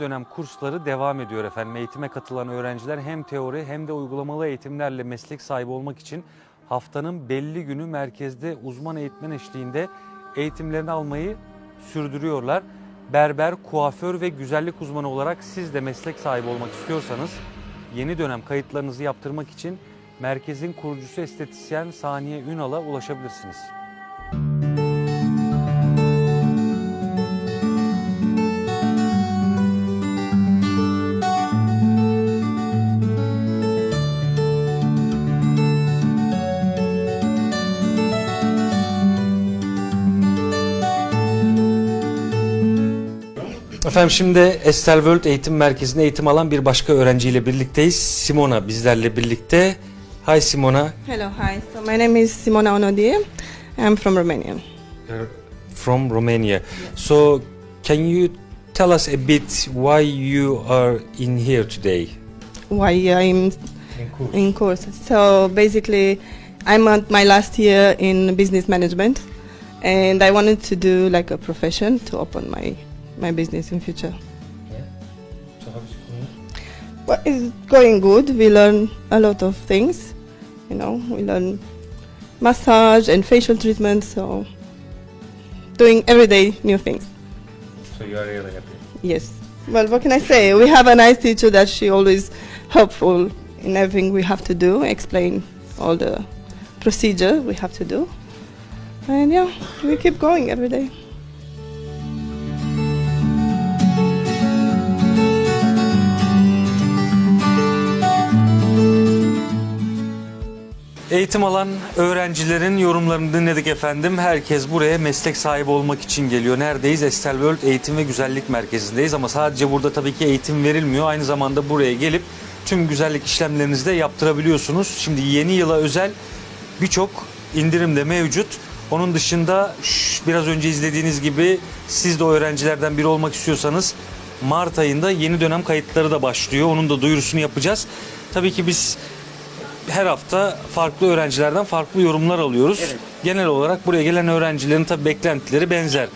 dönem kursları devam ediyor efendim. Eğitime katılan öğrenciler hem teori hem de uygulamalı eğitimlerle meslek sahibi olmak için haftanın belli günü merkezde uzman eğitmen eşliğinde eğitimlerini almayı sürdürüyorlar. Berber, kuaför ve güzellik uzmanı olarak siz de meslek sahibi olmak istiyorsanız yeni dönem kayıtlarınızı yaptırmak için merkezin kurucusu estetisyen Saniye Ünal'a ulaşabilirsiniz. Efendim şimdi Estel World Eğitim Merkezi'nde eğitim alan bir başka öğrenciyle birlikteyiz. Simona bizlerle birlikte. Hi Simona. Hello, hi. So my name is Simona Onodie. I'm from Romania. You're from Romania. So can you tell us a bit why you are in here today? Why I'm in course? So basically, I'm at my last year in business management, and I wanted to do like a profession to open my my business in future. Well, it's going good. We learn a lot of things. You know, we learn massage and facial treatment. So doing everyday new things. So you are really happy. Yes. Well, what can I say? We have a nice teacher that she always helpful in everything we have to do, explain all the procedure we have to do. And yeah, we keep going every day. Eğitim alan öğrencilerin yorumlarını dinledik efendim. Herkes buraya meslek sahibi olmak için geliyor. Neredeyiz? Estel World Eğitim ve Güzellik Merkezi'ndeyiz ama sadece burada tabii ki eğitim verilmiyor. Aynı zamanda buraya gelip tüm güzellik işlemlerinizi de yaptırabiliyorsunuz. Şimdi yeni yıla özel birçok indirim de mevcut. Onun dışında biraz önce izlediğiniz gibi siz de öğrencilerden biri olmak istiyorsanız Mart ayında yeni dönem kayıtları da başlıyor. Onun da duyurusunu yapacağız. Tabii ki biz her hafta farklı öğrencilerden farklı yorumlar alıyoruz. Genel olarak buraya gelen öğrencilerin tabii beklentileri benzer.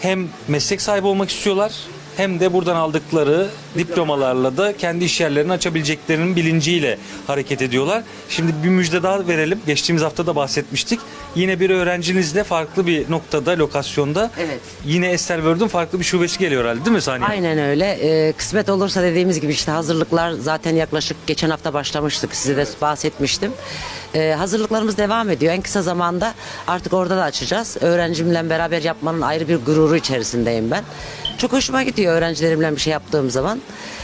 Hem meslek sahibi olmak istiyorlar hem de buradan aldıkları diplomalarla da kendi iş yerlerini açabileceklerinin bilinciyle hareket ediyorlar. Şimdi bir müjde daha verelim. Geçtiğimiz hafta da bahsetmiştik. Yine bir öğrencinizle farklı bir noktada, lokasyonda Evet. yine Estel World'un farklı bir şubesi geliyor herhalde değil mi Saniye? Aynen öyle. Ee, kısmet olursa dediğimiz gibi işte hazırlıklar zaten yaklaşık geçen hafta başlamıştık. Size de bahsetmiştim. Ee, hazırlıklarımız devam ediyor. En kısa zamanda artık orada da açacağız. Öğrencimle beraber yapmanın ayrı bir gururu içerisindeyim ben. Çok hoşuma gidiyor öğrencilerimle bir şey yaptığım zaman.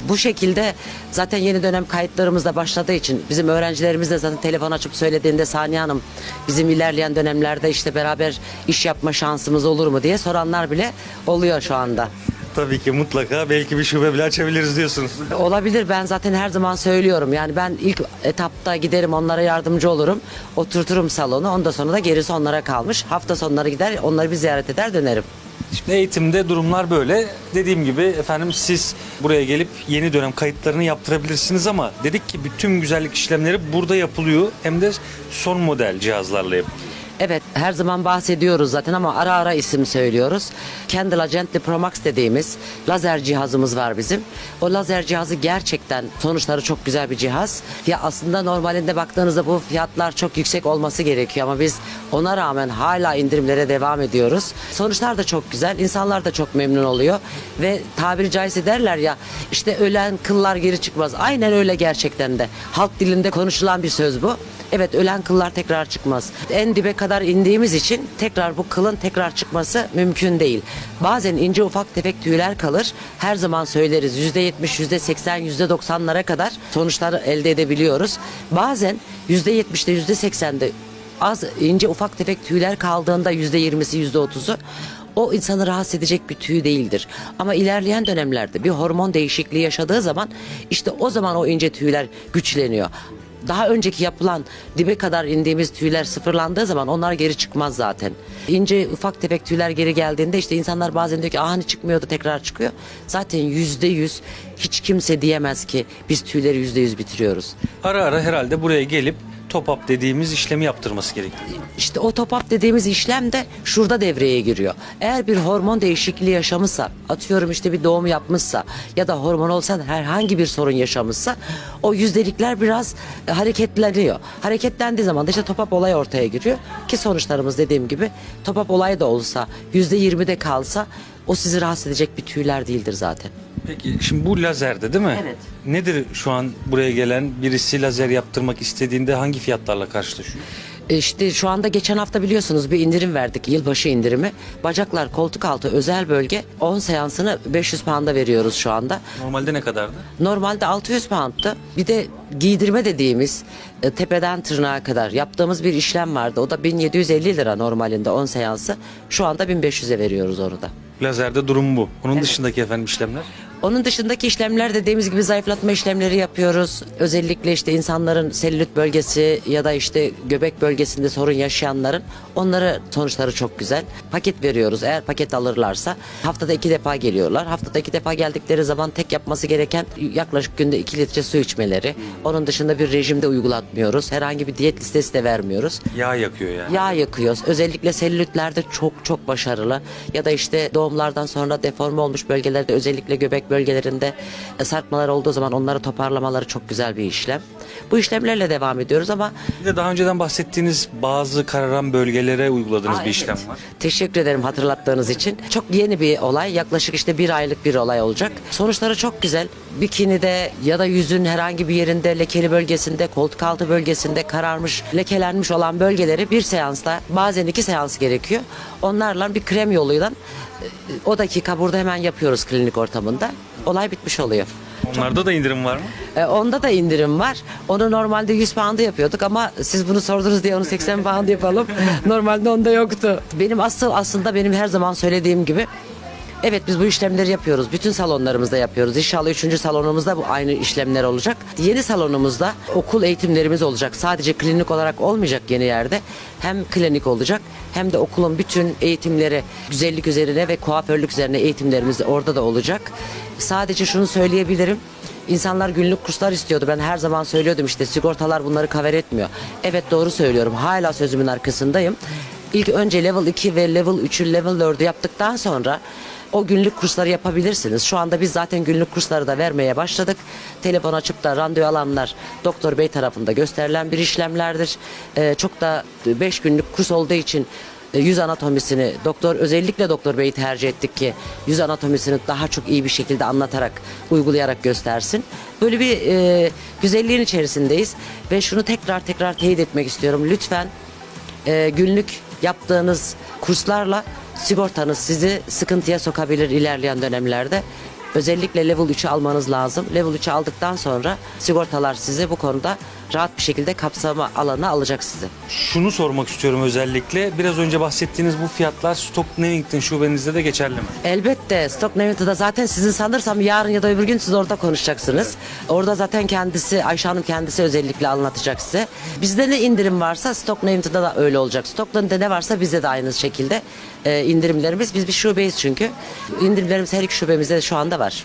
Bu şekilde zaten yeni dönem kayıtlarımız da başladığı için bizim öğrencilerimiz de zaten telefon açıp söylediğinde Saniye Hanım bizim ilerleyen dönemlerde işte beraber iş yapma şansımız olur mu diye soranlar bile oluyor şu anda. Tabii ki mutlaka belki bir şube bile açabiliriz diyorsunuz. Olabilir ben zaten her zaman söylüyorum. Yani ben ilk etapta giderim onlara yardımcı olurum. Oturturum salonu. Ondan sonra da gerisi onlara kalmış. Hafta sonları gider onları bir ziyaret eder dönerim. Şimdi eğitimde durumlar böyle. Dediğim gibi efendim siz buraya gelip yeni dönem kayıtlarını yaptırabilirsiniz ama dedik ki bütün güzellik işlemleri burada yapılıyor. Hem de son model cihazlarla yapılıyor. Evet her zaman bahsediyoruz zaten ama ara ara isim söylüyoruz. Candela Gently Pro Max dediğimiz lazer cihazımız var bizim. O lazer cihazı gerçekten sonuçları çok güzel bir cihaz. Ya aslında normalinde baktığınızda bu fiyatlar çok yüksek olması gerekiyor ama biz ona rağmen hala indirimlere devam ediyoruz. Sonuçlar da çok güzel. İnsanlar da çok memnun oluyor ve tabiri caizse derler ya işte ölen kıllar geri çıkmaz. Aynen öyle gerçekten de. Halk dilinde konuşulan bir söz bu. Evet ölen kıllar tekrar çıkmaz. En dibe kadar indiğimiz için tekrar bu kılın tekrar çıkması mümkün değil. Bazen ince ufak tefek tüyler kalır. Her zaman söyleriz %70, %80, %90'lara kadar sonuçları elde edebiliyoruz. Bazen %70'de %80'de az ince ufak tefek tüyler kaldığında %20'si %30'u o insanı rahatsız edecek bir tüy değildir. Ama ilerleyen dönemlerde bir hormon değişikliği yaşadığı zaman işte o zaman o ince tüyler güçleniyor daha önceki yapılan dibe kadar indiğimiz tüyler sıfırlandığı zaman onlar geri çıkmaz zaten. İnce ufak tefek tüyler geri geldiğinde işte insanlar bazen diyor ki ah hani çıkmıyordu tekrar çıkıyor. Zaten yüzde yüz hiç kimse diyemez ki biz tüyleri yüzde yüz bitiriyoruz. Ara ara herhalde buraya gelip top-up dediğimiz işlemi yaptırması gerekiyor. İşte o top-up dediğimiz işlem de şurada devreye giriyor. Eğer bir hormon değişikliği yaşamışsa, atıyorum işte bir doğum yapmışsa ya da hormon olsa herhangi bir sorun yaşamışsa o yüzdelikler biraz e, hareketleniyor. Hareketlendiği zaman da işte top-up olay ortaya giriyor. Ki sonuçlarımız dediğim gibi top-up olay da olsa, yüzde yirmide kalsa o sizi rahatsız edecek bir tüyler değildir zaten. Peki şimdi bu lazerde değil mi? Evet. Nedir şu an buraya gelen birisi lazer yaptırmak istediğinde hangi fiyatlarla karşılaşıyor? E İşte şu anda geçen hafta biliyorsunuz bir indirim verdik. Yılbaşı indirimi. Bacaklar, koltuk altı özel bölge 10 seansını 500 pound'a veriyoruz şu anda. Normalde ne kadardı? Normalde 600 pound'tı. Bir de giydirme dediğimiz e, tepeden tırnağa kadar yaptığımız bir işlem vardı. O da 1750 lira normalinde 10 seansı. Şu anda 1500'e veriyoruz onu da. Lazerde durum bu. Onun dışındaki efendim işlemler? Onun dışındaki işlemler dediğimiz gibi zayıflatma işlemleri yapıyoruz. Özellikle işte insanların selülit bölgesi ya da işte göbek bölgesinde sorun yaşayanların onları sonuçları çok güzel. Paket veriyoruz. Eğer paket alırlarsa haftada iki defa geliyorlar. Haftada iki defa geldikleri zaman tek yapması gereken yaklaşık günde iki litre su içmeleri. Onun dışında bir rejimde uygulatmıyoruz. Herhangi bir diyet listesi de vermiyoruz. Yağ yakıyor yani. Yağ yakıyoruz. Özellikle selülitlerde çok çok başarılı. Ya da işte doğumlardan sonra deforme olmuş bölgelerde özellikle göbek bölgelerinde e, sarkmalar olduğu zaman onları toparlamaları çok güzel bir işlem. Bu işlemlerle devam ediyoruz ama Bir de daha önceden bahsettiğiniz bazı kararan bölgelere uyguladığınız Aa, bir evet. işlem var. Teşekkür ederim hatırlattığınız için. Çok yeni bir olay. Yaklaşık işte bir aylık bir olay olacak. Sonuçları çok güzel. Bikinide ya da yüzün herhangi bir yerinde lekeli bölgesinde, koltuk altı bölgesinde kararmış, lekelenmiş olan bölgeleri bir seansta bazen iki seans gerekiyor. Onlarla bir krem yoluyla e, o dakika burada hemen yapıyoruz klinik ortamında. Olay bitmiş oluyor. Onlarda da indirim var mı? E, onda da indirim var. Onu normalde 100 pound'a yapıyorduk ama siz bunu sordunuz diye onu 80 pound yapalım. Normalde onda yoktu. Benim asıl aslında benim her zaman söylediğim gibi Evet biz bu işlemleri yapıyoruz. Bütün salonlarımızda yapıyoruz. İnşallah üçüncü salonumuzda bu aynı işlemler olacak. Yeni salonumuzda okul eğitimlerimiz olacak. Sadece klinik olarak olmayacak yeni yerde. Hem klinik olacak hem de okulun bütün eğitimleri güzellik üzerine ve kuaförlük üzerine eğitimlerimiz orada da olacak. Sadece şunu söyleyebilirim. İnsanlar günlük kurslar istiyordu. Ben her zaman söylüyordum işte sigortalar bunları cover etmiyor. Evet doğru söylüyorum. Hala sözümün arkasındayım. İlk önce level 2 ve level 3'ü level 4'ü yaptıktan sonra o günlük kursları yapabilirsiniz. Şu anda biz zaten günlük kursları da vermeye başladık. Telefon açıp da randevu alanlar doktor bey tarafında gösterilen bir işlemlerdir. Ee, çok da 5 günlük kurs olduğu için e, yüz anatomisini doktor özellikle doktor beyi tercih ettik ki yüz anatomisini daha çok iyi bir şekilde anlatarak uygulayarak göstersin. Böyle bir e, güzelliğin içerisindeyiz ve şunu tekrar tekrar teyit etmek istiyorum. Lütfen e, günlük yaptığınız kurslarla sigortanız sizi sıkıntıya sokabilir ilerleyen dönemlerde. Özellikle level 3'ü almanız lazım. Level 3'ü aldıktan sonra sigortalar sizi bu konuda rahat bir şekilde kapsama alanına alacak sizi. Şunu sormak istiyorum özellikle. Biraz önce bahsettiğiniz bu fiyatlar Stock Newington şubenizde de geçerli mi? Elbette Stock Newton'da zaten sizin sanırsam yarın ya da öbür gün siz orada konuşacaksınız. Orada zaten kendisi Ayşe Hanım kendisi özellikle anlatacak size. Bizde ne indirim varsa Stock Newton'da da öyle olacak. Stock Newton'da ne varsa bizde de aynı şekilde e, indirimlerimiz. Biz bir şubeyiz çünkü. İndirimlerimiz her iki şubemizde de şu anda var.